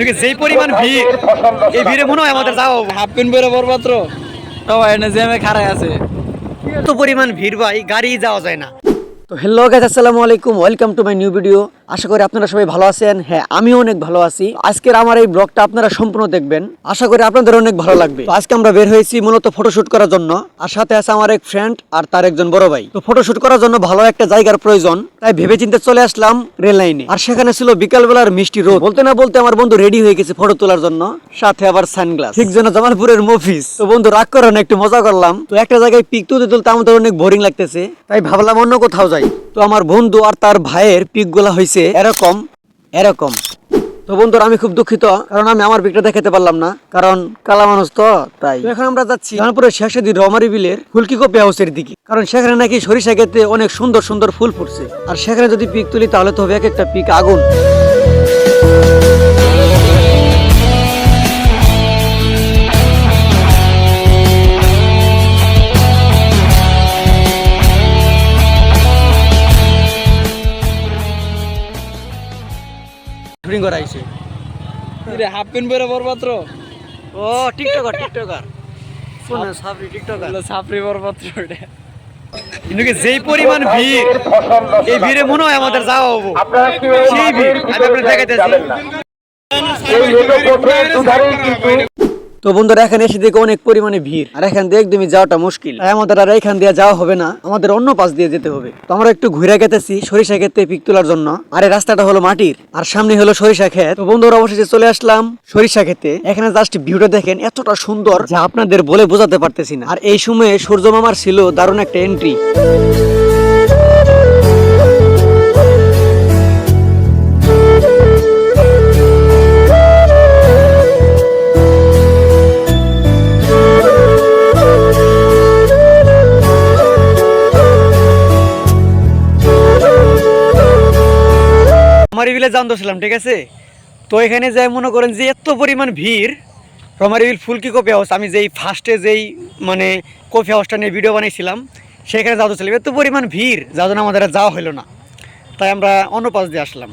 কিন্তু যেই পরিমাণ ভিড় এই ভিড়ে মনে হয় আমাদের যাও হাফ প্যান্ট বেরো বরমাত্র সবাই এনে জ্যামে খারাই আছে। এত পরিমাণ ভিড় ভাই গাড়ি যাওয়া যায় না। তো হ্যালো গাছ আসসালামু আলাইকুম welcome to my new video আশা করি আপনারা সবাই ভালো আছেন। হ্যাঁ আমিও অনেক ভালো আছি। আজকের আমার এই ব্লগটা আপনারা সম্পূর্ণ দেখবেন। আশা করি আপনাদের অনেক ভালো লাগবে। আজকে আমরা বের হয়েছি মূলত ফটোশুট করার জন্য। আর সাথে আছে আমার এক ফ্রেন্ড আর তার একজন বড় ভাই। তো ফটোশুট করার জন্য ভালো একটা জায়গার প্রয়োজন, তাই ভেবে চিন্তে চলে আসলাম রেল লাইনে আর সেখানে ছিল বিকালবেলার মিষ্টি রোদ। বলতে না বলতে আমার বন্ধু রেডি হয়ে গেছে ফটো তোলার জন্য। সাথে আবার সানগ্লাস ঠিক যেন জামালপুরের মফিস তো বন্ধু, রাগ করে না, একটু মজা করলাম। তো একটা জায়গায় পিক তুলতে তুলতে আমাদের অনেক বোরিং লাগতেছে। তাই ভাবলাম অন্য কোথাও যাই। তো আমার বন্ধু আর তার ভাইয়ের পিকগুলা হয়েছে এরকম এরকম। তো বন্ধুরা, আমি খুব দুঃখিত, কারণ আমি আমার পিকটা দেখাতে পারলাম না, কারণ কালা মানুষ তো, তাই। এখন আমরা যাচ্ছি রানপুরের শেষে দিন রমারি বিলের ফুলকি কপি হাউসের দিকে। কারণ সেখানে নাকি সরিষা খেতে অনেক সুন্দর সুন্দর ফুল ফুটছে। আর সেখানে যদি পিক তুলি, তাহলে তো হবে এক একটা পিক আগুন। শুটিং করা হয়েছে হাফ প্যান্ট পরে বরমাত্র ও টিকটকার টিকটকার শুনে সাফরি টিকটকার এটা। কিন্তু যেই পরিমাণ ভিড় এই ভিড়ে মনে হয় আমাদের যাওয়া হব। সেই ভিড় আমি আপনার তো বন্ধুরা, এখানে এসে দেখে অনেক পরিমাণে ভিড়। আর এখান দিয়ে একদমই যাওয়াটা মুশকিল। আমাদের আর এখান দিয়ে যাওয়া হবে না, আমাদের অন্য পাশ দিয়ে যেতে হবে। তো আমরা একটু ঘুরে গেতেছি সরিষা ক্ষেতে পিক তোলার জন্য। আর এই রাস্তাটা হলো মাটির, আর সামনে হলো সরিষা ক্ষেত। তো বন্ধুরা, অবশেষে চলে আসলাম সরিষা ক্ষেতে। এখানে জাস্ট ভিউটা দেখেন, এতটা সুন্দর যা আপনাদের বলে বোঝাতে পারতেছি না। আর এই সময়ে সূর্য মামার ছিল দারুণ একটা এন্ট্রি রমারি বিলে যান ছিলাম, ঠিক আছে? তো এখানে যাই মনে করেন যে এত পরিমাণ ভিড়, রমারি বিল ফুলকি কফি হাউস? আমি যেই ফার্স্টে যেই মানে কফি হাউসটা নিয়ে ভিডিও বানিয়েছিলাম, সেখানে যাওয়া ছিলাম এত পরিমাণ ভিড়, যার জন্য আমাদের যাওয়া হলো না। তাই আমরা অন্য পাশ দিয়ে আসলাম।